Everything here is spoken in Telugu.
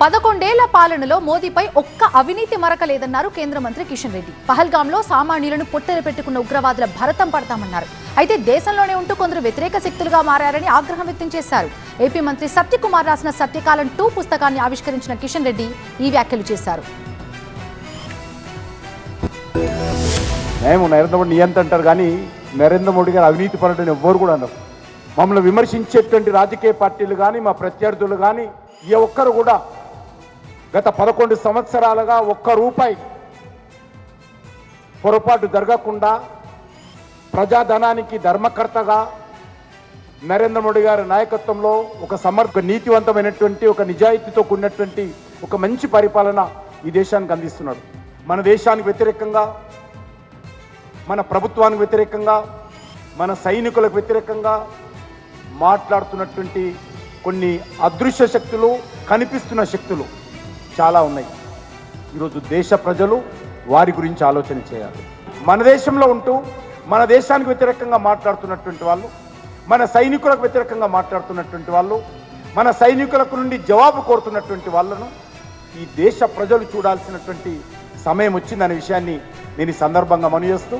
పదకొండేళ్ళ పాలనలో మోదీపై ఒక్క అవినీతి మరక లేదన్నారు కేంద్ర మంత్రి కిషన్ రెడ్డి. పహల్గాంలో సామాన్యులను పొట్టెలు పెట్టుకున్న ఉగ్రవాదుల భరతం పడతామన్నారు. అయితే దేశంలోనే ఉంటూ కొందరు వ్యతిరేక శక్తులుగా మారారని ఆగ్రహం వ్యక్తం చేశారు. ఏపీ మంత్రి సత్యకుమార్ రాసిన సత్యకాలం టూ పుస్తకాన్ని ఆవిష్కరించిన కిషన్ రెడ్డి ఈ వ్యాఖ్యలు చేశారు. మేము నరేంద్ర మోడీ నియంత అంటారు కానీ నరేంద్ర మోడీ గారు అవినీతి పడటం ఎవ్వరు కూడా అన్నారు మమ్మల్ని విమర్శించేటువంటి రాజకీయ పార్టీలు కానీ మా ప్రత్యర్థులు కానీ ఏ ఒక్కరు కూడా గత పదకొండు సంవత్సరాలుగా ఒక్క రూపాయి పొరపాటు జరగకుండా ప్రజాధనానికి ధర్మకర్తగా నరేంద్ర మోడీ గారి నాయకత్వంలో ఒక సమర్థ నీతివంతమైనటువంటి ఒక నిజాయితీతో కూడినటువంటి ఒక మంచి పరిపాలన ఈ దేశానికి అందిస్తున్నాడు. మన దేశానికి వ్యతిరేకంగా మన ప్రభుత్వానికి వ్యతిరేకంగా మన సైనికులకు వ్యతిరేకంగా మాట్లాడుతున్నటువంటి కొన్ని అదృశ్య శక్తులు కనిపిస్తున్న శక్తులు. చాలా ఉన్నాయి. ఈరోజు దేశ ప్రజలు వారి గురించి ఆలోచన చేయాలి. మన దేశంలో ఉంటూ మన దేశానికి వ్యతిరేకంగా మాట్లాడుతున్నటువంటి వాళ్ళు మన సైనికులకు వ్యతిరేకంగా మాట్లాడుతున్నటువంటి వాళ్ళు మన సైనికులకు నుండి జవాబు కోరుతున్నటువంటి వాళ్ళను ఈ దేశ ప్రజలు చూడాల్సినటువంటి సమయం వచ్చిందనే విషయాన్ని నేను ఈ సందర్భంగా మనవి చేస్తూ